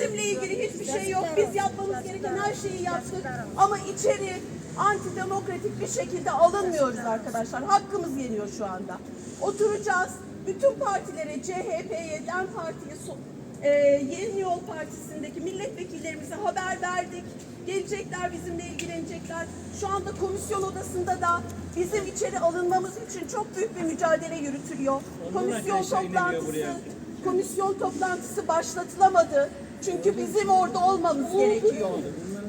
Bizimle ilgili hiçbir şey yok. Biz yapmamız gereken her şeyi yaptık. Ama içeri antidemokratik bir şekilde alınmıyoruz arkadaşlar. Hakkımız yeniyor şu anda. Oturacağız. Bütün partilere, CHP'ye, DEM Parti'ye, e, Yeni Yol Partisi'ndeki milletvekillerimize haber verdik. Gelecekler bizimle ilgilenecekler. Şu anda komisyon odasında da bizim içeri alınmamız için çok büyük bir mücadele yürütülüyor. Komisyon toplantısı komisyon toplantısı başlatılamadı. Çünkü bizim orada olmamız gerekiyor.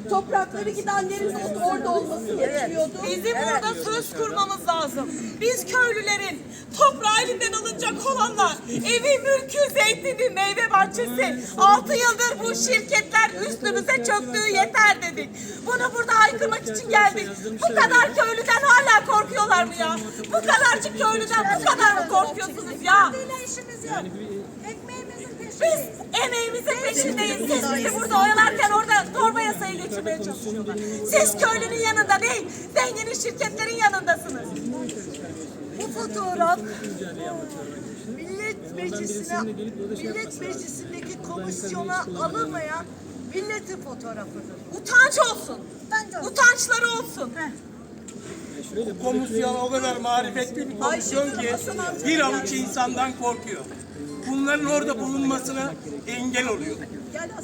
Toprakları gidenlerin de orada olması gerekiyordu. Bizim orada söz kurmamız lazım. Biz köylülerin toprağı elinden alınacak olanlar, evi, mülkü, zeytini, meyve bahçesi, altı yıldır bu şirketler üstümüze çöktüğü yeter dedik. Bunu burada haykırmak için geldik. Bu kadar köylüden hala korkuyorlar mı ya? Bu kadarcık köylüden bu kadar mı korkuyorsunuz ya? Ekmeğimizin Biz emeğimizin peşindeyiz. Siz bizi burada oyalarken orada torba yasayı geçirmeye çalışıyorlar. Siz köylünün yanında değil, zenginin şirketlerin yanındasınız. Bu fotoğraf Millet Meclisi'ne Millet Meclisi'ndeki komisyona alınmayan milletin fotoğrafıdır. Utanç olsun. Bence olsun. Utançları olsun. Komisyon o kadar marifetli bir komisyon ki bir avuç insandan korkuyor. Bunların orada bulunmasına engel oluyor.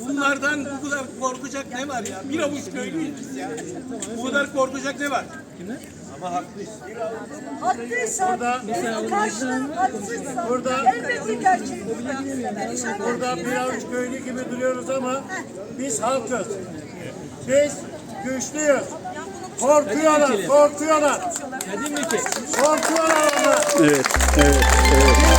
Bunlardan bu kadar korkacak ne var ya? Bir avuç köylüyüz biz ya. Bu kadar korkacak ne var? Haklıysa, karşılığı haksızsa elbette gerçeği burada. Burada bir avuç köylü gibi duruyoruz ama biz halkız. Biz güçlüyüz. Korkuyorlar, korkuyorlar. Korkuyorlar onlar. Evet, evet, evet.